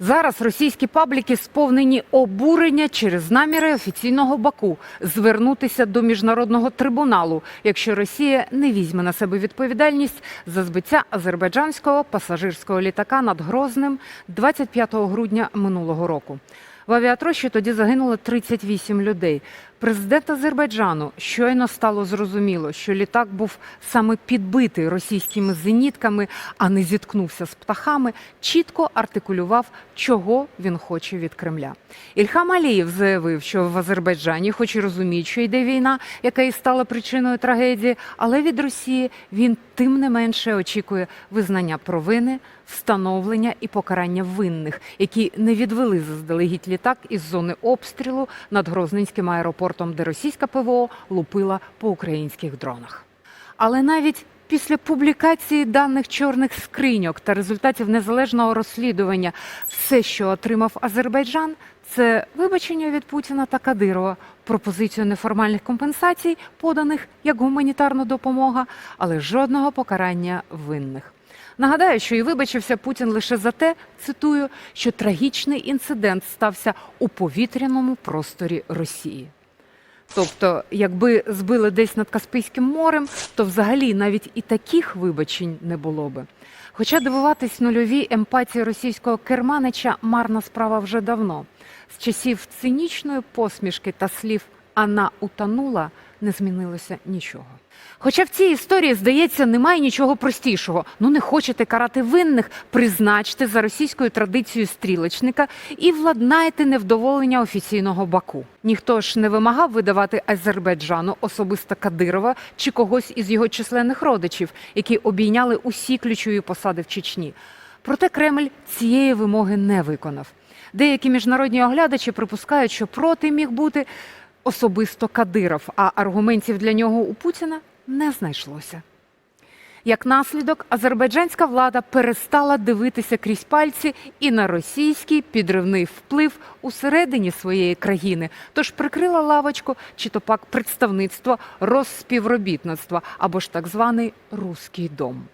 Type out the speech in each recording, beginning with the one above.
Зараз російські пабліки сповнені обурення через наміри офіційного Баку звернутися до міжнародного трибуналу, якщо Росія не візьме на себе відповідальність за збиття азербайджанського пасажирського літака над Грозним 25 грудня минулого року. В авіатрощі тоді загинуло 38 людей. Президент Азербайджану щойно стало зрозуміло, що літак був саме підбитий російськими зенітками, а не зіткнувся з птахами. Чітко артикулював, чого він хоче від Кремля. Ільхам Алієв заявив, що в Азербайджані, хоч і розуміють, що йде війна, яка і стала причиною трагедії, але від Росії він тим не менше очікує визнання провини, встановлення і покарання винних, які не відвели заздалегідь літак із зони обстрілу над Грозненським аеропортом, де російська ПВО лупила по українських дронах. Але навіть після публікації даних чорних скриньок та результатів незалежного розслідування, все, що отримав Азербайджан, це вибачення від Путіна та Кадирова, пропозицію неформальних компенсацій, поданих як гуманітарна допомога, але жодного покарання винних. Нагадаю, що і вибачився Путін лише за те, цитую, що трагічний інцидент стався у повітряному просторі Росії. Тобто, якби збили десь над Каспійським морем, то взагалі навіть і таких вибачень не було би. Хоча дивуватись нульовій емпатії російського керманича марна справа вже давно. З часів цинічної посмішки та слів Ана утонула не змінилося нічого. Хоча в цій історії, здається, немає нічого простішого. Ну не хочете карати винних, призначте за російською традицією стрілочника і владнайте невдоволення офіційного Баку. Ніхто ж не вимагав видавати Азербайджану особисто Кадирова чи когось із його численних родичів, які обійняли усі ключові посади в Чечні. Проте Кремль цієї вимоги не виконав. Деякі міжнародні оглядачі припускають, що проти міг бути особисто Кадиров, а аргументів для нього у Путіна не знайшлося. Як наслідок, азербайджанська влада перестала дивитися крізь пальці і на російський підривний вплив усередині своєї країни, тож прикрила лавочку чи то пак представництво розспівробітництва або ж так званий Руський дом.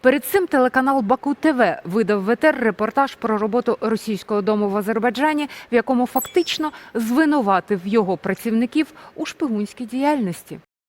Перед цим телеканал Баку ТВ видав в репортаж про роботу російського дому в Азербайджані, в якому фактично звинуватив його працівників у шпигунській діяльності.